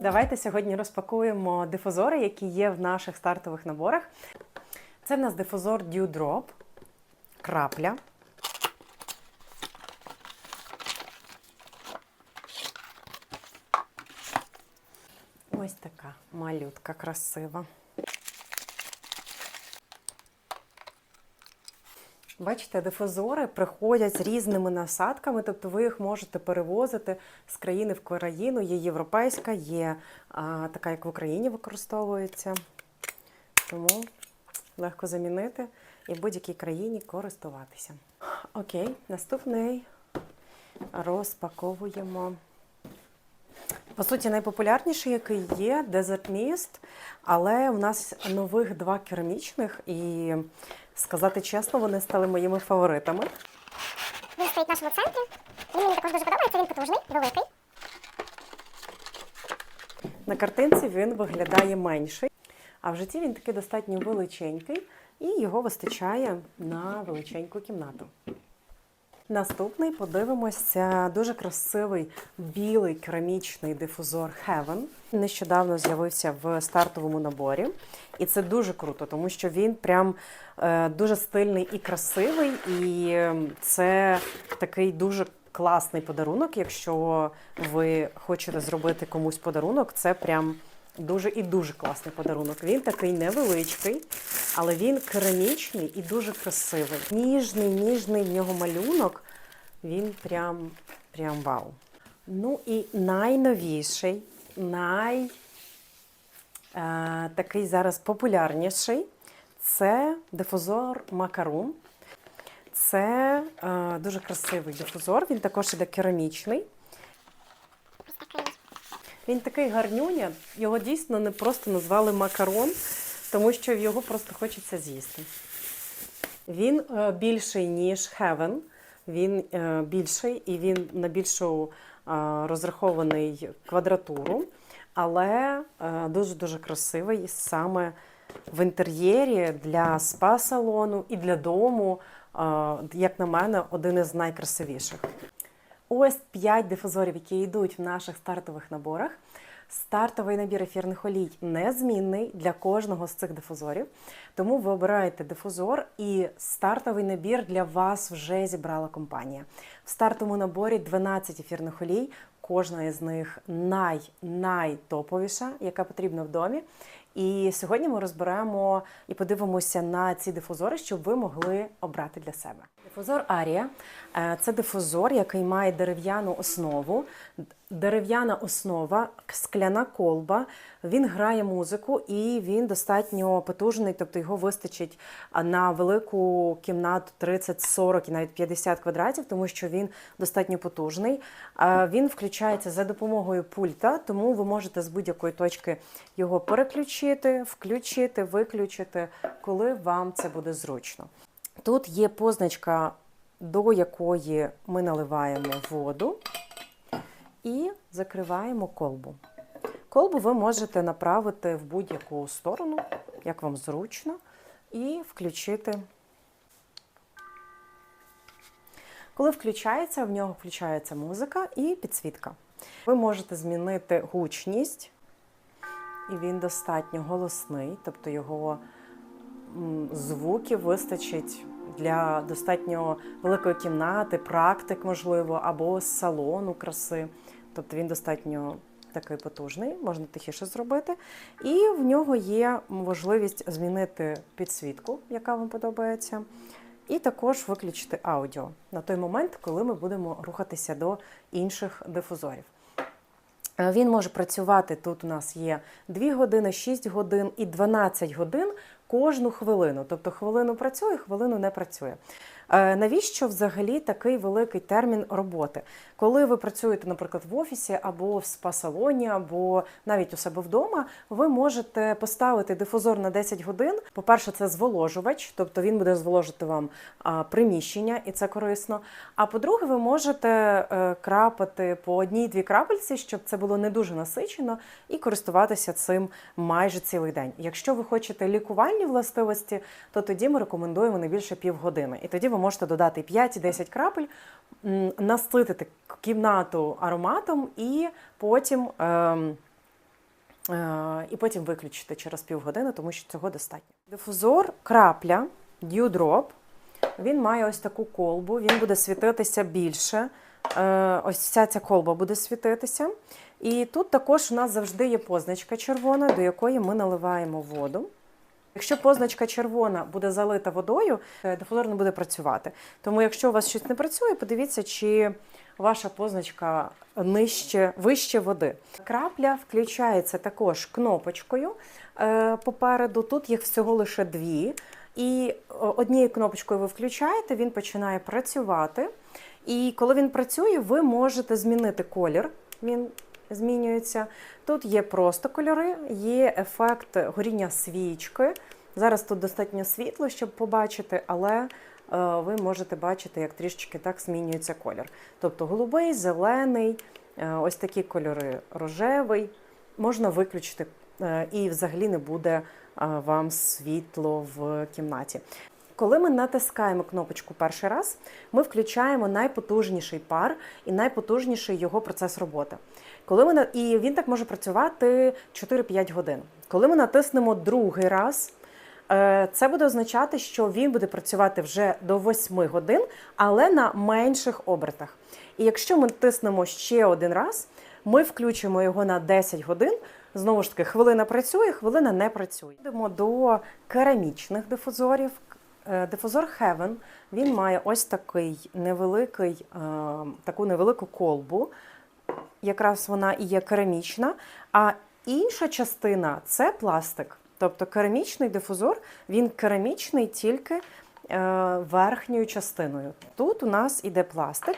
Давайте сьогодні розпакуємо дифузори, які є в наших стартових наборах. Це в нас дифузор Dewdrop, крапля. Ось така малютка красива. Бачите, дифузори приходять з різними насадками, тобто ви їх можете перевозити з країни в країну. Є європейська, є а, така, як в Україні використовується. Тому легко замінити і в будь-якій країні користуватися. Окей, наступний розпаковуємо. По суті, найпопулярніший, який є, Desert Mist, але у нас нових два керамічних, і сказати чесно, вони стали моїми фаворитами. Він стоїть в нашому центрі. Він мені також дуже подобається, він потужний, великий. На картинці він виглядає менший, а в житті він такий достатньо величенький, і його вистачає на величеньку кімнату. Наступний подивимося дуже красивий білий керамічний дифузор Heaven. Нещодавно з'явився в стартовому наборі, і це дуже круто, тому що він прям е, дуже стильний і красивий, і це такий дуже класний подарунок. Якщо ви хочете зробити комусь подарунок, це прям дуже і дуже класний подарунок. Він такий невеличкий, але він керамічний і дуже красивий. Ніжний, ніжний в нього малюнок. Він прям, прям вау. Ну і найновіший, най е, такий зараз популярніший це дифузор Макарум. Це е, дуже красивий дифузор, він також іде керамічний. Він такий гарнюня, його дійсно не просто назвали макарон, тому що його просто хочеться з'їсти. Він е, більший, ніж Heaven. Він е, більший і він на більшу е, розрахований квадратуру, але дуже-дуже красивий саме в інтер'єрі для спа-салону і для дому, як на мене, один із найкрасивіших. Ось 5 дифузорів, які йдуть в наших стартових наборах. Стартовий набір ефірних олій незмінний для кожного з цих дифузорів. Тому ви обираєте дифузор, і стартовий набір для вас вже зібрала компанія. В стартовому наборі 12 ефірних олій. Кожна із них най-найтоповіша, яка потрібна в домі. І сьогодні ми розберемо і подивимося на ці дифузори, щоб ви могли обрати для себе. Дифузор Арія це дифузор, який має дерев'яну основу. Дерев'яна основа, скляна колба. Він грає музику і він достатньо потужний, тобто його вистачить на велику кімнату 30, 40 і навіть 50 квадратів, тому що він достатньо потужний. Він включається за допомогою пульта, тому ви можете з будь-якої точки його переключити, включити, виключити, коли вам це буде зручно. Тут є позначка, до якої ми наливаємо воду і закриваємо колбу. Колбу ви можете направити в будь-яку сторону, як вам зручно, і включити. Коли включається, в нього включається музика і підсвітка. Ви можете змінити гучність, і він достатньо голосний, тобто його звуків вистачить для достатньо великої кімнати, практик, можливо, або салону краси. Тобто він достатньо такий потужний, можна тихіше зробити. І в нього є можливість змінити підсвітку, яка вам подобається, і також виключити аудіо на той момент, коли ми будемо рухатися до інших дифузорів. Е, Він може працювати тут. У нас є 2 години, 6 годин і 12 годин кожну хвилину. Тобто хвилину працює, хвилину не працює. Е, Навіщо взагалі такий великий термін роботи? Коли ви працюєте, наприклад, в офісі або в спа-салоні, або навіть у себе вдома, ви можете поставити дифузор на 10 годин. По-перше, це зволожувач, тобто він буде зволожити вам приміщення, і це корисно. А по-друге, ви можете е, крапати по одній-дві крапельці, щоб це було не дуже насичено, і користуватися цим майже цілий день. Якщо ви хочете лікувальні властивості, то тоді ми рекомендуємо не більше півгодини. І тоді ви можете додати 5-10 крапель, наситити кімнату ароматом і потім. ем, Е, І потім виключити через півгодини, тому що цього достатньо. Дифузор крапля Dewdrop. Він має ось таку колбу, він буде світитися більше. Е, Ось вся ця колба буде світитися. І тут також у нас завжди є позначка червона, до якої ми наливаємо воду. Якщо позначка червона буде залита водою, е, дифузор не буде працювати. Тому, якщо у вас щось не працює, подивіться, чи ваша позначка нижче, вище води. Крапля включається також кнопочкою е, попереду. Тут їх всього лише дві. І е, однією кнопочкою ви включаєте, він починає працювати. І коли він працює, ви можете змінити колір. Він змінюється. Тут є просто кольори, є ефект горіння свічки. Зараз тут достатньо світло, щоб побачити, але е, ви можете бачити, як трішечки так змінюється колір. Тобто голубий, зелений, е, ось такі кольори рожевий. Можна виключити е, і взагалі не буде вам світло в кімнаті. Коли ми натискаємо кнопочку перший раз, ми включаємо найпотужніший пар і найпотужніший його процес роботи. Коли ми на- і він так може працювати 4-5 годин. Коли ми натиснемо другий раз, е, це буде означати, що він буде працювати вже до 8 годин, але на менших обертах. І якщо ми тиснемо ще один раз, ми включимо його на 10 годин. Знову ж таки, хвилина працює, хвилина не працює. Йдемо до керамічних дифузорів. Е, Дифузор Heaven він має ось такий невеликий, е, таку невелику колбу. Якраз вона і є керамічна. А інша частина це пластик. Тобто керамічний дифузор, він керамічний тільки е, верхньою частиною. Тут у нас іде пластик,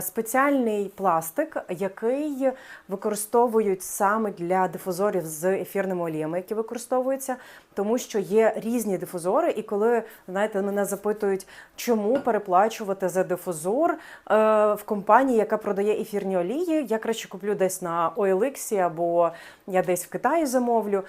спеціальний пластик, який використовують саме для дифузорів з ефірними оліями, які використовуються, тому що є різні дифузори, і коли знаєте, мене запитують, чому переплачувати за дифузор е, в компанії, яка продає ефірні олії, я краще куплю десь на OLX або я десь в Китаї замовлю.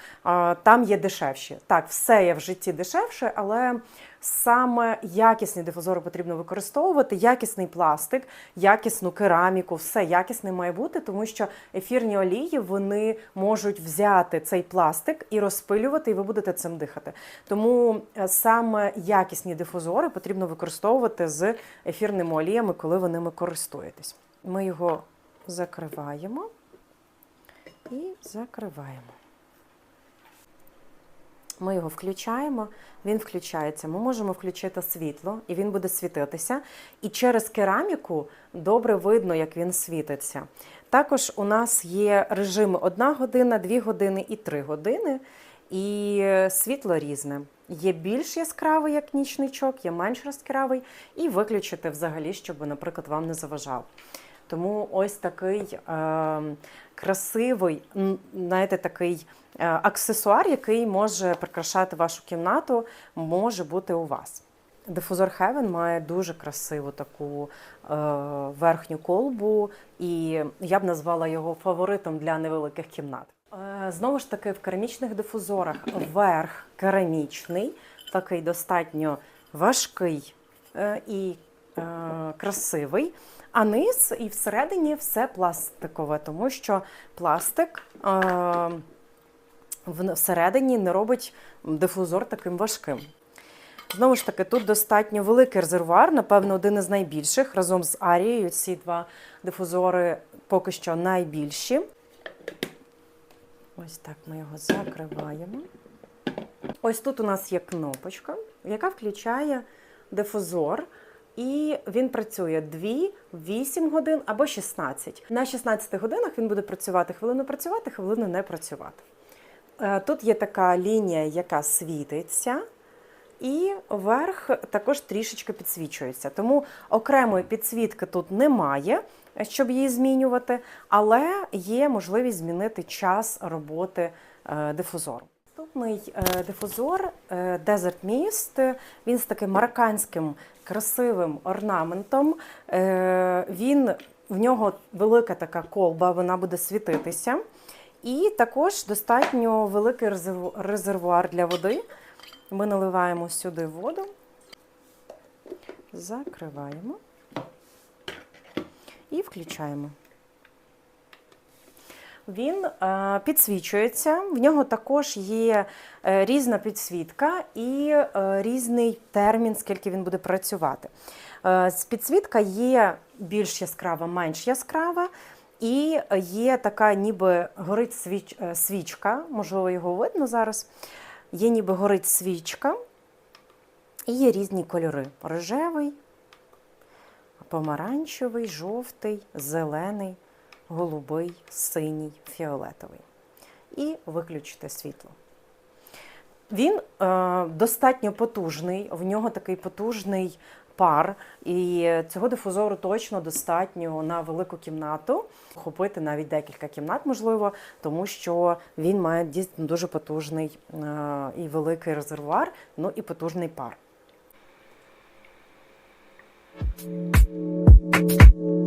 Там є дешевші. Так, все є в житті дешевше, але саме якісні дифузори потрібно використовувати, якісний пластик, якісну кераміку, все якісне має бути, тому що ефірні олії вони можуть взяти цей пластик і розпилювати, і ви будете цим дихати. Тому е, саме якісні дифузори потрібно використовувати з ефірними оліями, коли ви ними користуєтесь. Ми його закриваємо і закриваємо. Ми його включаємо, він включається. Ми можемо включити світло, і він буде світитися. І через кераміку добре видно, як він світиться. Також у нас є режими 1 година, 2 години і 3 години. І світло різне. Є більш яскравий, як нічничок, є менш яскравий, і виключити взагалі, щоб, наприклад, вам не заважав. Тому ось такий е, красивий, знаєте, такий е, аксесуар, який може прикрашати вашу кімнату, може бути у вас. Дифузор Heaven має дуже красиву таку е, верхню колбу, і я б назвала його фаворитом для невеликих кімнат. Е, знову ж таки, в керамічних дифузорах верх керамічний, такий достатньо важкий е, і е, красивий. А низ і всередині все пластикове, тому що пластик всередині не робить дифузор таким важким. Знову ж таки, тут достатньо великий резервуар, напевно, один із найбільших. Разом з Арією ці два дифузори поки що найбільші. Ось так ми його закриваємо. Ось тут у нас є кнопочка, яка включає дифузор. І він працює 2, 8 годин або 16. На 16 годинах він буде працювати хвилину працювати, хвилину не працювати. Е, Тут є така лінія, яка світиться, і верх також трішечки підсвічується. Тому окремої підсвітки тут немає, щоб її змінювати, але є можливість змінити час роботи е, дифузору. Наступний е, дифузор е, Desert Mist. Він з таким марокканським красивим орнаментом. Він в нього велика така колба, вона буде світитися. І також достатньо великий резервуар для води. Ми наливаємо сюди воду, закриваємо і включаємо. Він е, підсвічується, в нього також є е, різна підсвітка і е, різний термін, скільки він буде працювати. Підсвітка є більш яскрава, менш яскрава, і є така, ніби горить свіч, свічка, можливо, його видно зараз. Є ніби горить свічка, і є різні кольори: рожевий, помаранчевий, жовтий, зелений, голубий, синій, фіолетовий. І виключите світло. Він е, достатньо потужний, в нього такий потужний пар, і цього дифузору точно достатньо на велику кімнату, охопити навіть декілька кімнат, можливо, тому що він має дійсно дуже потужний е, і великий резервуар, ну і потужний пар. Thank you.